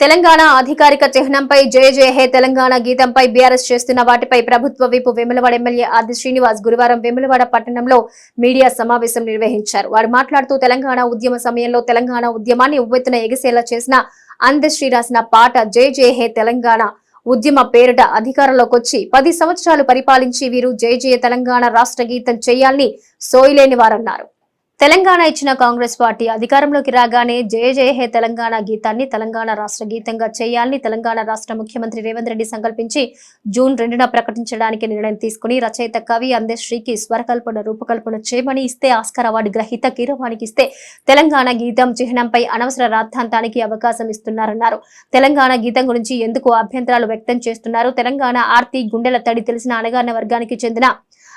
తెలంగాణ అధికారిక చిహ్నంపై జయ జయ హే తెలంగాణ గీతంపై బీఆర్ఎస్ చేస్తున్న వాటిపై ప్రభుత్వ విపు వెములవాడ ఎమ్మెల్యే ఆది శ్రీనివాస్ గురువారం వెములవాడ పట్టణంలో మీడియా సమావేశం నిర్వహించారు. వారు మాట్లాడుతూ తెలంగాణ ఉద్యమ సమయంలో తెలంగాణ ఉద్యమాన్ని ఉవ్వెత్తున ఎగిసేలా చేసిన అందశ్రీ రాసిన పాట జయ జయ హే తెలంగాణ ఉద్యమ పేరిట అధికారంలోకొచ్చి పది సంవత్సరాలు పరిపాలించి వీరు జయ జయ తెలంగాణ రాష్ట్ర గీతం చేయాలని సోయిలేని వారన్నారు. తెలంగాణ ఇచ్చిన కాంగ్రెస్ పార్టీ అధికారంలోకి రాగానే జయ జయ హే తెలంగాణ గీతాన్ని తెలంగాణ రాష్ట్ర గీతంగా చేయాలని తెలంగాణ రాష్ట్ర ముఖ్యమంత్రి రేవంత్ రెడ్డి సంకల్పించి జూన్ రెండున ప్రకటించడానికి నిర్ణయం తీసుకుని రచయిత కవి అందశ్రీకి స్వరకల్పన రూపకల్పన చేయమని ఇస్తే ఆస్కార్ అవార్డు గ్రహీత కీరవాణికి ఇస్తే తెలంగాణ గీతం చిహ్నంపై అనవసర రాద్ధాంతానికి అవకాశం ఇస్తున్నారన్నారు. తెలంగాణ గీతం గురించి ఎందుకు అభ్యంతరాలు వ్యక్తం చేస్తున్నారు? తెలంగాణ ఆర్తి గుండెల తడి తెలిసిన అనగాన వర్గానికి చెందిన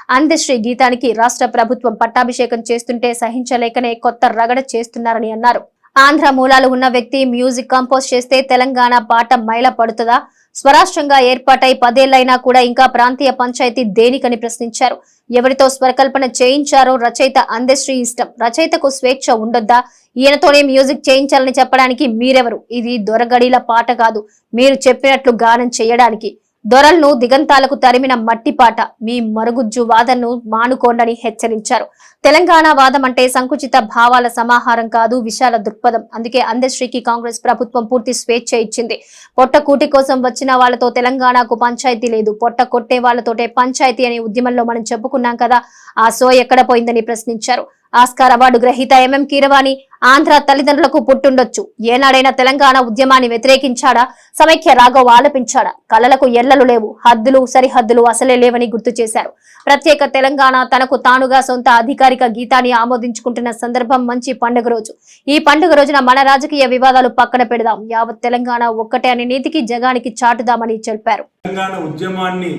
అందశ్రీ గీతానికి రాష్ట్ర ప్రభుత్వం పట్టాభిషేకం చేస్తుంటే సహించలేకనే కొత్త రగడ చేస్తున్నారని అన్నారు. ఆంధ్ర మూలాలు ఉన్న వ్యక్తి మ్యూజిక్ కంపోజ్ చేస్తే తెలంగాణ పాట మైల పడుతుందా? స్వరాష్ట్రంగా ఏర్పాటై పదేళ్ళైనా కూడా ఇంకా ప్రాంతీయ పంచాయతీ దేనికని ప్రశ్నించారు. ఎవరితో స్వరకల్పన చేయించారో రచయిత అందశ్రీ ఇష్టం. రచయితకు స్వేచ్ఛ ఉండొద్దా? ఈయనతోనే మ్యూజిక్ చేయించాలని చెప్పడానికి మీరెవరు? ఇది దొరగడిల పాట కాదు. మీరు చెప్పినట్లు గానం చేయడానికి. దొరలను దిగంతాలకు తరిమిన మట్టిపాట మీ మరుగుజ్జు వాదనను మానుకోండని హెచ్చరించారు. తెలంగాణ వాదం అంటే సంకుచిత భావాల సమాహారం కాదు విశాల దృక్పథం. అందుకే అందశ్రీకి కాంగ్రెస్ ప్రభుత్వం పూర్తి స్వేచ్ఛ ఇచ్చింది. పొట్ట కూటి కోసం వచ్చిన వాళ్ళతో తెలంగాణకు పంచాయతీ లేదు. పొట్ట కొట్టే వాళ్ళతోటే పంచాయతీ అనే ఉద్యమంలో మనం చెప్పుకున్నాం కదా ఆ సో ఎక్కడ పోయిందని ప్రశ్నించారు. ఆస్కార్ అవార్డు గ్రహీత ఎంఎం కీరవాణి ఆంధ్ర తల్లిదండ్రులకు పుట్టుండొచ్చు. ఏనాడైనా తెలంగాణ ఉద్యమాన్ని వ్యతిరేకించాడా? సమైక్య రాఘవ్ ఆలపించాడా? కళలకు ఎల్లలు లేవు. హద్దులు సరిహద్దులు అసలే లేవని గుర్తు చేశారు. ప్రత్యేక తెలంగాణ తనకు తానుగా సొంత అధికారిక గీతాన్ని ఆమోదించుకుంటున్న సందర్భం మంచి పండుగ రోజు. ఈ పండుగ రోజున మన రాజకీయ వివాదాలు పక్కన పెడదాం. యావత్ తెలంగాణ ఒక్కటే అనే నీతికి జగానికి చాటుదామని చెప్పారు. తెలంగాణ ఉద్యమాన్ని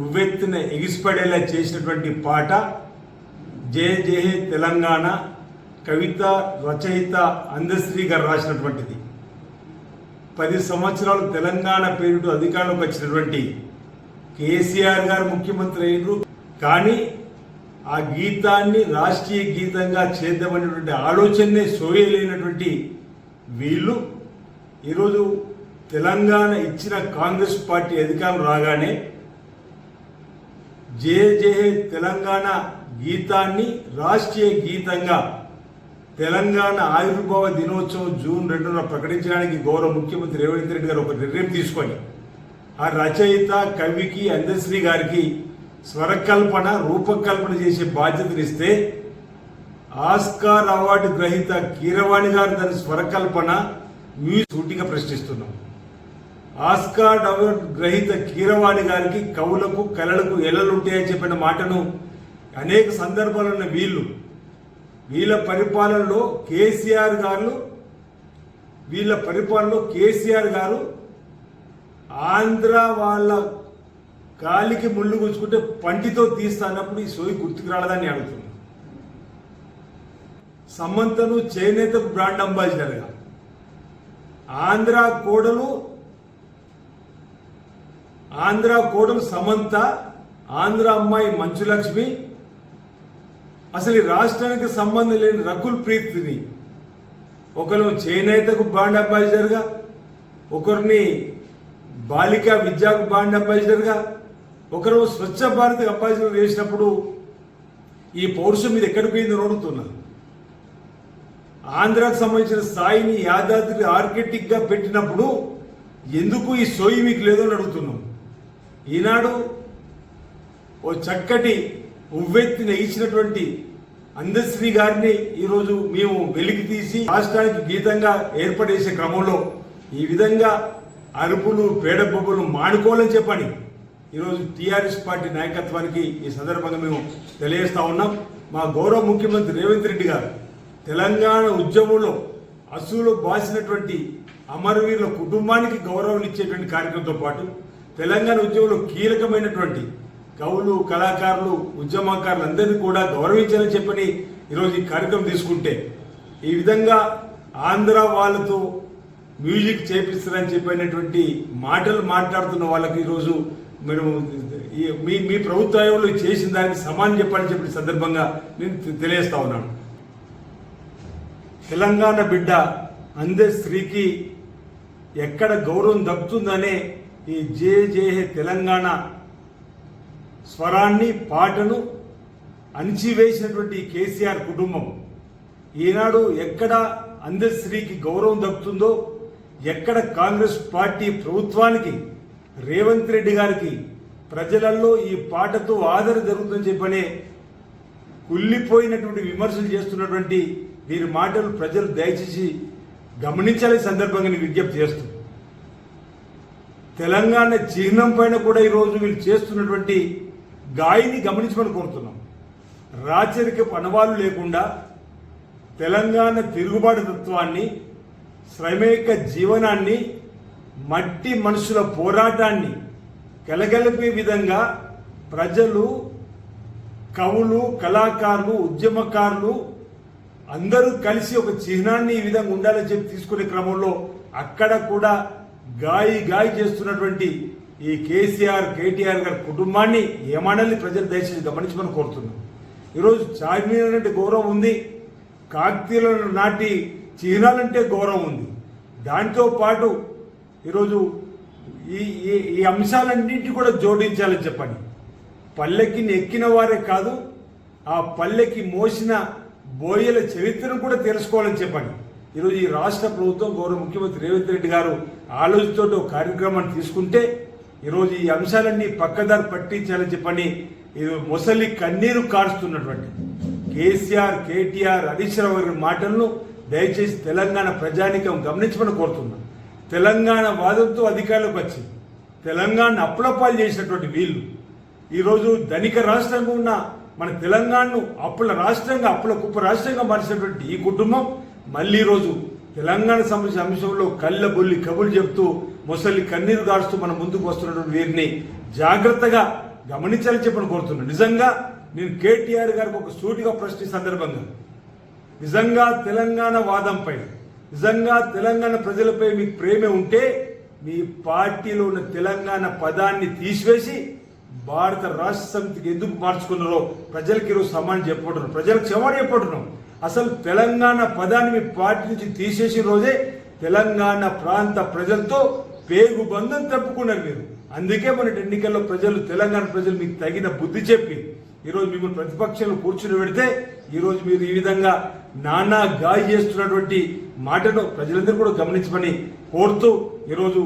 ఉవ్వెత్తున ఎగిసిపడేలా చేసినటువంటి పాట జయ జయ తెలంగాణ కవిత రచయిత అందశ్రీ గారు రాసినటువంటిది. పది సంవత్సరాలు తెలంగాణ పేరుతో అధికారంలోకి వచ్చినటువంటి కేసీఆర్ గారు ముఖ్యమంత్రి అయ్యారు కానీ ఆ గీతాన్ని రాష్ట్రీయ గీతంగా చేద్దామనేటువంటి ఆలోచననే సోయలేనటువంటి వీళ్ళు. ఈరోజు తెలంగాణ ఇచ్చిన కాంగ్రెస్ పార్టీ అధికారం రాగానే జే జే తెలంగాణ గీతాన్ని రాష్ట్రీయ గీతంగా తెలంగాణ ఆవిర్భావ దినోత్సవం జూన్ రెండున ప్రకటించడానికి గౌరవ ముఖ్యమంత్రి రేవంత్ రెడ్డి గారు ఒక నిర్ణయం తీసుకొని ఆ రచయిత కవికి అందశ్రీ గారికి స్వరకల్పన రూపకల్పన చేసే బాధ్యతనిస్తే ఆస్కార్ అవార్డు గ్రహీత కీరవాణి గారు దాని స్వరకల్పన మీ సూటిగా ప్రశ్నిస్తున్నాం. ఆస్కార్ అవార్డు గ్రహీత కీరవాణి గారికి కవులకు కళలకు ఎలలుంటాయని చెప్పిన మాటను అనేక సందర్భాలలో వీళ్ళు వీళ్ళ పరిపాలనలో కేసీఆర్ గారు వీళ్ళ పరిపాలనలో కేసీఆర్ గారు ఆంధ్ర వాళ్ళ కాలికి ముళ్ళు గుచ్చుకుంటే పంటితో తీస్తానప్పుడు ఈ సోయి గుర్తుకు రాలేదని అడుగుతుంది సమంతను చేనేతకు బ్రాండ్ అంబాసిడర్గా ఆంధ్ర కోడలు ఆంధ్ర కోడలు సమంత ఆంధ్ర అమ్మాయి మంచులక్ష్మి అసలు ఈ రాష్ట్రానికి సంబంధం లేని రకుల్ ప్రీతిని ఒకరు చేనేతకు బాండ్ అంబాసిడర్గా ఒకరిని బాలికా విద్యాకు బాండ్ అంబాసిడర్గా ఒకరు స్వచ్ఛ భారత్ అంబాసిడర్ చేసినప్పుడు ఈ పౌరుషం మీద ఎక్కడికి పోయింది అడుగుతున్నారు ఆంధ్రాకు సంబంధించిన స్థాయిని యాదాద్రి ఆర్కిటిక్గా పెట్టినప్పుడు ఎందుకు ఈ సోయి మీకు లేదో అని అడుగుతున్నాం. ఈనాడు ఓ చక్కటి ఉవ్వెత్తిన ఇచ్చినటువంటి అందశ్రీ గారిని ఈరోజు మేము వెలికి తీసి రాష్ట్రానికి గీతంగా ఏర్పడేసే క్రమంలో ఈ విధంగా అరుపులు పేడబొబ్బులు మానుకోవాలని చెప్పని ఈరోజు టీఆర్ఎస్ పార్టీ నాయకత్వానికి ఈ సందర్భంగా మేము తెలియజేస్తా ఉన్నాం. మా గౌరవ ముఖ్యమంత్రి రేవంత్ రెడ్డి గారు తెలంగాణ ఉద్యమంలో అసూలు బాసినటువంటి అమరవీరుల కుటుంబానికి గౌరవం ఇచ్చేటువంటి కార్యక్రమంతో పాటు తెలంగాణ ఉద్యమంలో కీలకమైనటువంటి కవులు కళాకారులు ఉద్యమకారులు అందరినీ కూడా గౌరవించాలని చెప్పని ఈరోజు ఈ కార్యక్రమం తీసుకుంటే ఈ విధంగా ఆంధ్ర వాళ్ళతో మ్యూజిక్ చేపిస్తారని చెప్పినటువంటి మాటలు మాట్లాడుతున్న వాళ్ళకి ఈరోజు మేము ఈ- మీ మీ ప్రభుత్వంలో చేసిన దానికి సమానం చెప్పాలని చెప్పిన సందర్భంగా నేను తెలియజేస్తా ఉన్నాను. తెలంగాణ బిడ్డ అందే స్త్రీకి ఎక్కడ గౌరవం దక్కుతుందనే ఈ జే జే తెలంగాణ స్వరాన్ని పాటను అణిచివేసినటువంటి కేసీఆర్ కుటుంబం ఈనాడు ఎక్కడ అందశ్రీకి గౌరవం దక్కుతుందో ఎక్కడ కాంగ్రెస్ పార్టీ ప్రభుత్వానికి రేవంత్ రెడ్డి గారికి ప్రజలలో ఈ పాటతో ఆదరణ జరుగుతుందని చెప్పనే కుళ్ళిపోయినటువంటి విమర్శలు చేస్తున్నటువంటి వీరి మాటలు ప్రజలు దయచేసి గమనించాలి సందర్భంగా నేను విజ్ఞప్తి చేస్తూ. తెలంగాణ చిహ్నం పైన కూడా ఈరోజు వీళ్ళు చేస్తున్నటువంటి గాయని గమనించమని కోరుతున్నాం. రాచరిక పనవాళ్ళు లేకుండా తెలంగాణ తిరుగుబాటు తత్వాన్ని శ్రమేక జీవనాన్ని మట్టి మనుషుల పోరాటాన్ని కలగలిపే విధంగా ప్రజలు కవులు కళాకారులు ఉద్యమకారులు అందరూ కలిసి ఒక చిహ్నాన్ని ఈ విధంగా ఉండాలని చెప్పి తీసుకునే క్రమంలో అక్కడ కూడా గాయి గాయి చేస్తున్నటువంటి ఈ కేసీఆర్ కేటీఆర్ గారి కుటుంబాన్ని ఏమనాలి ప్రజలు దయచేసి గమనించమని కోరుతున్నాం. ఈరోజు చార్మినార్ అంటే గౌరవం ఉంది. కాకతీయుల నాటి చిహ్నాలంటే గౌరవం ఉంది. దాంతో పాటు ఈరోజు ఈ ఈ అంశాలన్నింటినీ కూడా జోడించాలని చెప్పండి. పల్లెకిని ఎక్కిన వారే కాదు ఆ పల్లెకి మోసిన బోయల చరిత్రను కూడా తెలుసుకోవాలని చెప్పండి. ఈరోజు ఈ రాష్ట్ర ప్రభుత్వం గౌరవ ముఖ్యమంత్రి రేవంత్ రెడ్డి గారు ఆలోచనతో ఒక కార్యక్రమాన్ని తీసుకుంటే ఈరోజు ఈ అంశాలన్నీ పక్కదారి పట్టించాలని చెప్పని ఇది మొసలి కన్నీరు కారుస్తున్నటువంటి కేసీఆర్ కేటీఆర్ హరీష్ రావు గారి మాటలను దయచేసి తెలంగాణ ప్రజానికం గమనించమని కోరుతున్నాం. తెలంగాణ వాదంతో అధికారులకు వచ్చి తెలంగాణ అప్పులపాలు చేసినటువంటి వీళ్ళు. ఈరోజు ధనిక రాష్ట్రంగా ఉన్న మన తెలంగాణను అప్పుల రాష్ట్రంగా అప్పుల కుప్ప రాష్ట్రంగా మార్చినటువంటి ఈ కుటుంబం మళ్ళీ ఈరోజు తెలంగాణ సంబంధించిన అంశంలో కళ్ళ బొల్లి కబులు చెప్తూ ముసలి కన్నీరు గారుస్తూ మన ముందుకు వస్తున్నటువంటి వీరిని జాగ్రత్తగా గమనించాలని చెప్పని కోరుతున్నాను. నిజంగా నేను కేటీఆర్ గారికి ఒక సూటిగా ప్రశ్న సందర్భంగా. నిజంగా తెలంగాణ వాదంపై నిజంగా తెలంగాణ ప్రజలపై మీకు ప్రేమ ఉంటే మీ పార్టీలో ఉన్న తెలంగాణ పదాన్ని తీసివేసి భారత రాష్ట్ర సమితికి ఎందుకు మార్చుకున్నారో ప్రజలకి ఈరోజు సమానం చెప్పబడుతున్నాం ప్రజలకు క్షమాపణ చెప్పుకుంటున్నాం అసలు తెలంగాణ పదాన్ని మీ పార్టీ నుంచి తీసేసిన రోజే తెలంగాణ ప్రాంత ప్రజలతో పేగు బంధం తప్పుకున్నారు మీరు. అందుకే మన ఎన్నికల్లో ప్రజలు తెలంగాణ ప్రజలు మీకు తగిన బుద్ధి చెప్పి ఈరోజు మిమ్మల్ని ప్రతిపక్షంలో కూర్చుని పెడితే ఈరోజు మీరు ఈ విధంగా నానా గాయ చేస్తున్నటువంటి మాటను ప్రజలందరూ కూడా గమనించమని కోరుతూ ఈరోజు